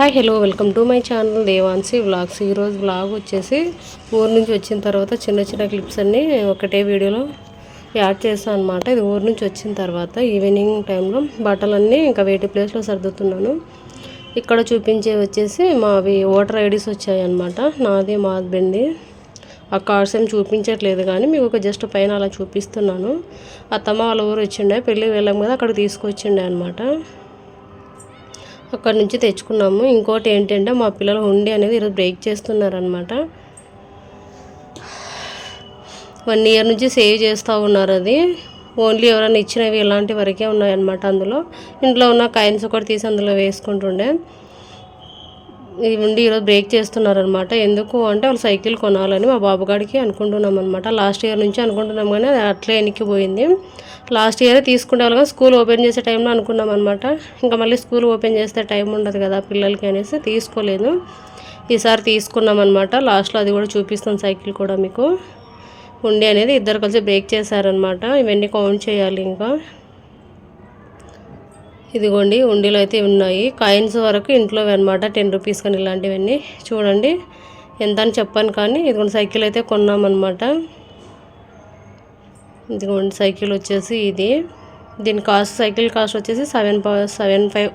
Hi hello welcome to my channel Devansi vlogs ఈరోజు vlog వచ్చేసి ఊరు నుంచి వచ్చిన తర్వాత చిన్న చిన్న క్లిప్స్ అన్నీ ఒకటే వీడియోలో యాడ్ చేస్తాను అనమాట ఇది ఊరు నుంచి వచ్చిన తర్వాత ఈవినింగ్ టైంలో బట్టలన్నీ ఇంకా వేటి ప్లేస్లో సర్దుతున్నాను. ఇక్కడ చూపించే వచ్చేసి మావి ఓటర్ ఐడీస్ వచ్చాయి అనమాట నాది మా హస్బెండ్ది ఆ కార్డ్స్ ఏం చూపించట్లేదు కానీ మీకు ఒక జస్ట్ పైన అలా చూపిస్తున్నాను. అత్తమ్మ వాళ్ళ ఊరు వచ్చిండే పెళ్ళి వెళ్ళాం కదా అక్కడ తీసుకొచ్చిండే అనమాట అక్కడ నుంచి తెచ్చుకున్నాము. ఇంకోటి ఏంటంటే మా పిల్లలు హుండీ అనేది ఈరోజు బ్రేక్ చేస్తున్నారనమాట వన్ ఇయర్ నుంచి సేవ్ చేస్తూ ఉన్నారు అది. ఓన్లీ ఎవరైనా ఇచ్చినవి ఇలాంటి వరకే ఉన్నాయన్నమాట అందులో. ఇంట్లో ఉన్న కాయిన్స్ ఒకటి తీసి అందులో వేసుకుంటుండే. ఉండి ఈరోజు బ్రేక్ చేస్తున్నారనమాట ఎందుకు అంటే వాళ్ళు సైకిల్ కొనాలని మా బాబుగాడికి అనుకుంటున్నాం అనమాట లాస్ట్ ఇయర్ నుంచి అనుకుంటున్నాం కానీ అది అట్లే ఎనికిపోయింది లాస్ట్ ఇయరే తీసుకునే వాళ్ళగా స్కూల్ ఓపెన్ చేసే టైంలో అనుకున్నాం అనమాట ఇంకా మళ్ళీ స్కూల్ ఓపెన్ చేస్తే టైం ఉండదు కదా పిల్లలకి అనేసి తీసుకోలేదు. ఈసారి తీసుకున్నాం అనమాట లాస్ట్లో అది కూడా చూపిస్తాం సైకిల్ కూడా మీకు. ఉండి అనేది ఇద్దరు కలిసి బ్రేక్ చేశారనమాట ఇవన్నీ కౌంట్ చేయాలి ఇంకా. ఇదిగోండి ఉండిలో అయితే ఉన్నాయి. కాయిన్స్ వరకు ఇంట్లో అనమాట టెన్ రూపీస్ కానీ ఇలాంటివన్నీ. చూడండి ఎంత అని చెప్పాను కానీ ఇదిగోండి సైకిల్ అయితే కొన్నామన్నమాట ఇదిగోండి సైకిల్ వచ్చేసి ఇది. దీని కాస్ట్ సైకిల్ కాస్ట్ వచ్చేసి seven seven five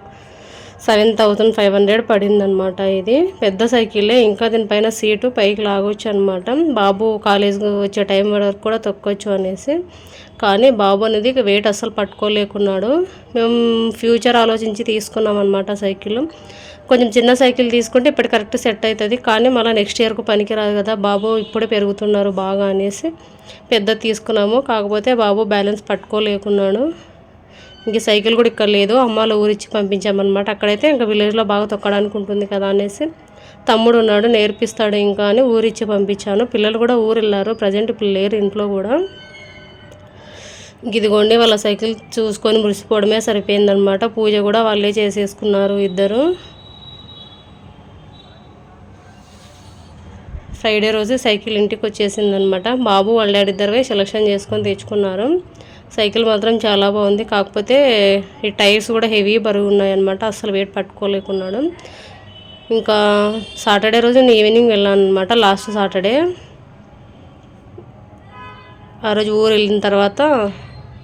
seven thousand five hundred పడిందనమాట ఇది. పెద్ద సైకిలే ఇంకా దీనిపైన సీటు పైకి లాగొచ్చు అనమాట బాబు కాలేజ్కి వచ్చే టైం వరకు కూడా తొక్కొచ్చు అనేసి. కానీ బాబు అనేది వెయిట్ అస్సలు పట్టుకోలేకున్నాడు. మేము ఫ్యూచర్ ఆలోచించి తీసుకున్నాం అనమాట సైకిల్. కొంచెం చిన్న సైకిల్ తీసుకుంటే ఇప్పుడు కరెక్ట్ సెట్ అవుతుంది కానీ మళ్ళీ నెక్స్ట్ ఇయర్కు పనికిరాదు కదా బాబు ఇప్పుడే పెరుగుతున్నారు బాగా అనేసి. పెద్ద తీసుకున్నాము. కాకపోతే బాబు బ్యాలెన్స్ పట్టుకోలేకున్నాడు. ఇంక సైకిల్ కూడా ఇక్కడ లేదు. అమ్మాల ఊరిచ్చి పంపించామన్నమాట. అక్కడైతే ఇంకా విలేజ్లో బాగా తొక్కడానికి ఉంటుంది కదా అనేసి తమ్ముడు ఉన్నాడు నేర్పిస్తాడు ఇంకా అని ఊరిచ్చి పంపించాను. పిల్లలు కూడా ఊరు వెళ్ళారు. ప్రజెంట్ ఇప్పుడు లేరు ఇంట్లో కూడా. ఇదిగోండి వాళ్ళ సైకిల్ చూసుకొని మురిసిపోవడమే సరిపోయిందనమాట పూజ కూడా వాళ్ళే చేసేసుకున్నారు ఇద్దరు. ఫ్రైడే రోజు సైకిల్ ఇంటికి వచ్చేసిందనమాట బాబు వాళ్ళ డాడీ ఇద్దరు సెలక్షన్ చేసుకొని తెచ్చుకున్నారు. సైకిల్ మాత్రం చాలా బాగుంది. కాకపోతే ఈ టైర్స్ కూడా హెవీ బరువు ఉన్నాయన్నమాట. అసలు వెయిట్ పట్టుకోలేకున్నాడు ఇంకా సాటర్డే రోజు నేను ఈవినింగ్ వెళ్ళాను అనమాట లాస్ట్ సాటర్డే. ఆ రోజు ఊరు వెళ్ళిన తర్వాత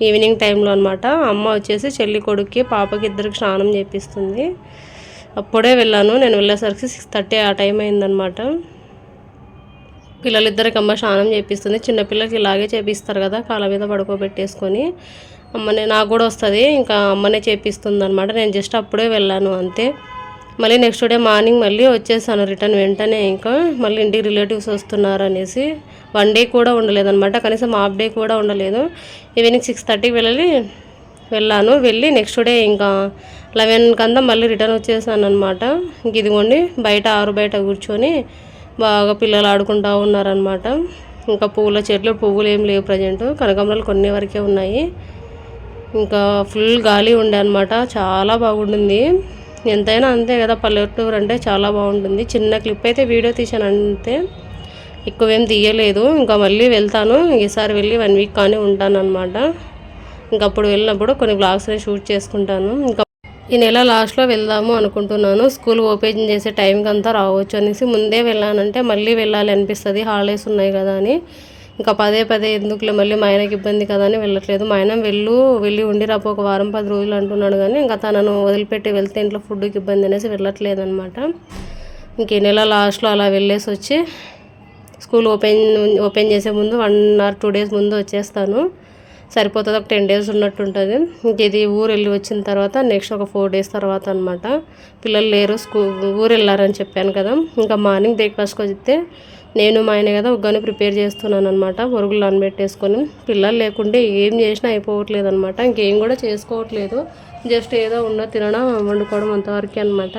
ఈవినింగ్ టైంలో అనమాట అమ్మ వచ్చేసి చెల్లి కొడుక్కి పాపకి ఇద్దరికి స్నానం చేపిస్తుంది. అప్పుడే వెళ్ళాను. నేను వెళ్ళేసరికి సిక్స్ థర్టీ ఆ టైం అయిందనమాట పిల్లలిద్దరికి అమ్మ స్నానం చేపిస్తుంది. చిన్నపిల్లలకి ఇలాగే చేపిస్తారు కదా కాళ్ళ మీద పడుకోబెట్టేసుకొని. అమ్మనే నాకు కూడా వస్తుంది. ఇంకా అమ్మనే చేపిస్తుంది అనమాట నేను జస్ట్ అప్పుడే వెళ్ళాను అంతే. మళ్ళీ నెక్స్ట్ డే మార్నింగ్ మళ్ళీ వచ్చేసాను రిటర్న్ వెంటనే ఇంకా. మళ్ళీ ఇంటికి రిలేటివ్స్ వస్తున్నారు అనేసి వన్ డే కూడా ఉండలేదన్నమాట. కనీసం హాఫ్ డే కూడా ఉండలేదు. ఈవినింగ్ సిక్స్ థర్టీకి వెళ్ళి వెళ్ళాను. వెళ్ళి నెక్స్ట్ డే ఇంకా లెవెన్ కంతా మళ్ళీ రిటర్న్ వచ్చేసాను అనమాట ఇంక ఇదిగోండి బయట ఆరు బయట కూర్చొని బాగా పిల్లలు ఆడుకుంటూ ఉన్నారనమాట ఇంకా పూల చెట్లు పువ్వులు ఏం లేవు ప్రజెంట్. కనకాంబరాలు కొన్ని వరకే ఉన్నాయి. ఇంకా ఫుల్ గాలి ఉండే అనమాట చాలా బాగుంటుంది ఎంతైనా అంతే కదా పల్లెటూరు అంటే చాలా బాగుంటుంది. చిన్న క్లిప్ అయితే వీడియో తీసాను అంతే. ఎక్కువేం తీయలేదు. ఇంకా మళ్ళీ వెళ్తాను. ఈసారి వెళ్ళి వన్ వీక్ కానీ ఉంటాను అనమాట ఇంకప్పుడు వెళ్ళినప్పుడు కొన్ని బ్లాగ్స్ షూట్ చేసుకుంటాను. ఇంకా ఈ నెల లాస్ట్లో వెళ్దాము అనుకుంటున్నాను. స్కూల్ ఓపెన్ చేసే టైంకి అంతా రావచ్చు అనేసి ముందే వెళ్ళానంటే మళ్ళీ వెళ్ళాలి అనిపిస్తుంది. హాలిడేస్ ఉన్నాయి కదా అని. ఇంకా పదే పదే ఎందుకులే మళ్ళీ మా ఆయనకి ఇబ్బంది కదా అని వెళ్ళట్లేదు. మా ఆయన వెళ్ళు వెళ్ళి ఉండిరాపు ఒక వారం పది రోజులు అంటున్నాడు కానీ ఇంకా తనను వదిలిపెట్టి వెళ్తే ఇంట్లో ఫుడ్కి ఇబ్బంది అనేసి వెళ్ళట్లేదు అనమాట ఇంక ఈ నెల లాస్ట్లో అలా వెళ్ళేసి వచ్చి స్కూల్ ఓపెన్ ఓపెన్ చేసే ముందు వన్ ఆర్ టూ డేస్ ముందు వచ్చేస్తాను. సరిపోతుంది. ఒక టెన్ డేస్ ఉన్నట్టు ఉంటుంది ఇంక ఇది ఊరు వెళ్ళి వచ్చిన తర్వాత నెక్స్ట్ ఒక ఫోర్ డేస్ తర్వాత అనమాట పిల్లలు లేరు స్కూల్ ఊరు వెళ్ళారని చెప్పాను కదా. ఇంకా మార్నింగ్ బ్రేక్ఫాస్ట్కి వస్తే నేను మా ఆయన కదా ఉగ్గాని ప్రిపేర్ చేస్తున్నాను అనమాట పొరుగులు నానబెట్టేసుకొని. పిల్లలు లేకుంటే ఏం చేసినా అయిపోవట్లేదు అనమాట ఇంకేం కూడా చేసుకోవట్లేదు. జస్ట్ ఏదో ఉన్న తినడం వండుకోవడం అంతవరకే అనమాట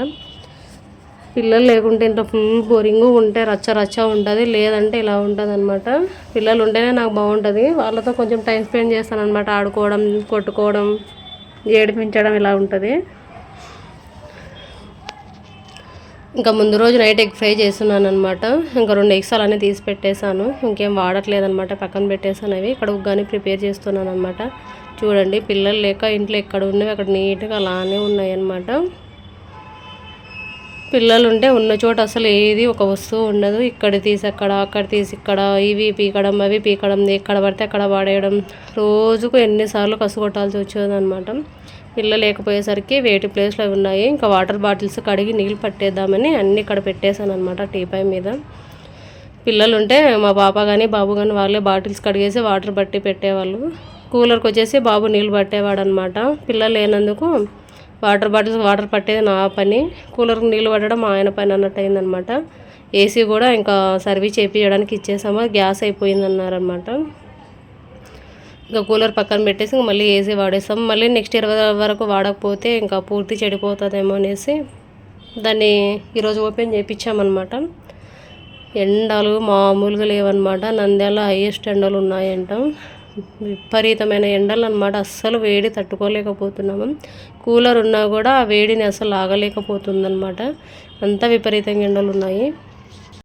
పిల్లలు లేకుంటే ఇంట్లో ఫుల్ బోరింగ్ ఉంటే రచ్చ రచ్చ ఉంటుంది లేదంటే ఇలా ఉంటుంది అనమాట పిల్లలు ఉంటేనే నాకు బాగుంటుంది. వాళ్ళతో కొంచెం టైం స్పెండ్ చేస్తాను అనమాట ఆడుకోవడం కొట్టుకోవడం ఏడిపించడం ఇలా ఉంటుంది. ఇంకా ముందు రోజు నైట్ ఎగ్ ఫ్రై చేస్తున్నాను అనమాట ఇంకా రెండు ఎగ్స్ అలానే తీసి పెట్టేశాను. ఇంకేం వాడట్లేదనమాట పక్కన పెట్టేశాను అవి. ఇక్కడ ఉగ్గాని ప్రిపేర్ చేస్తున్నాను అనమాట చూడండి పిల్లలు లేక ఇంట్లో ఎక్కడ ఉన్నవి అక్కడ నీట్గా అలానే ఉన్నాయి అనమాట పిల్లలు ఉంటే ఉన్న చోట అసలు ఏది ఒక వస్తువు ఉండదు. ఇక్కడ తీసి అక్కడ అక్కడ తీసి ఇక్కడ ఇవి పీకడం అవి పీకడం ఎక్కడ పడితే అక్కడ పడేయడం రోజుకు ఎన్నిసార్లు కసుగొట్టాల్సి వచ్చేది అనమాట పిల్లలు లేకపోయేసరికి వేటి ప్లేస్లో అవి ఉన్నాయి. ఇంకా వాటర్ బాటిల్స్ కడిగి నీళ్ళు పట్టేద్దామని అన్నీ ఇక్కడ పెట్టేశాను అనమాట టీపాయ్ మీద. పిల్లలు ఉంటే మా పాప కానీ బాబు కానీ వాళ్ళే బాటిల్స్ కడిగేసి వాటర్ పట్టి పెట్టేవాళ్ళు. కూలర్కి వచ్చేసి బాబు నీళ్ళు పట్టేవాడు అనమాట పిల్లలు లేనందుకు వాటర్ బాటిల్స్ వాటర్ పట్టేది నా పని. కూలర్కి నీళ్ళు పట్టడం మా ఆయన పని అన్నట్టు అయిందనమాట ఏసీ కూడా ఇంకా సర్వీస్ చేయించడానికి ఇచ్చేసాము. గ్యాస్ అయిపోయిందన్నారనమాట. ఇంకా కూలర్ పక్కన పెట్టేసి ఇంకా మళ్ళీ ఏసీ వాడేస్తాం మళ్ళీ నెక్స్ట్ ఇరవై వరకు వాడకపోతే ఇంకా పూర్తి చెడిపోతుందేమో అనేసి దాన్ని ఈరోజు ఓపెన్ చేయించామన్నమాట ఎండలు మామూలుగా లేవన్నమాట నంద్యాల హైయెస్ట్ ఎండలు ఉన్నాయంట. విపరీతమైన ఎండలు అనమాట అస్సలు వేడి తట్టుకోలేకపోతున్నాము. కూలర్ ఉన్నా కూడా ఆ వేడిని అసలు ఆగలేకపోతుందన్నమాట అంత విపరీతంగా ఎండలు ఉన్నాయి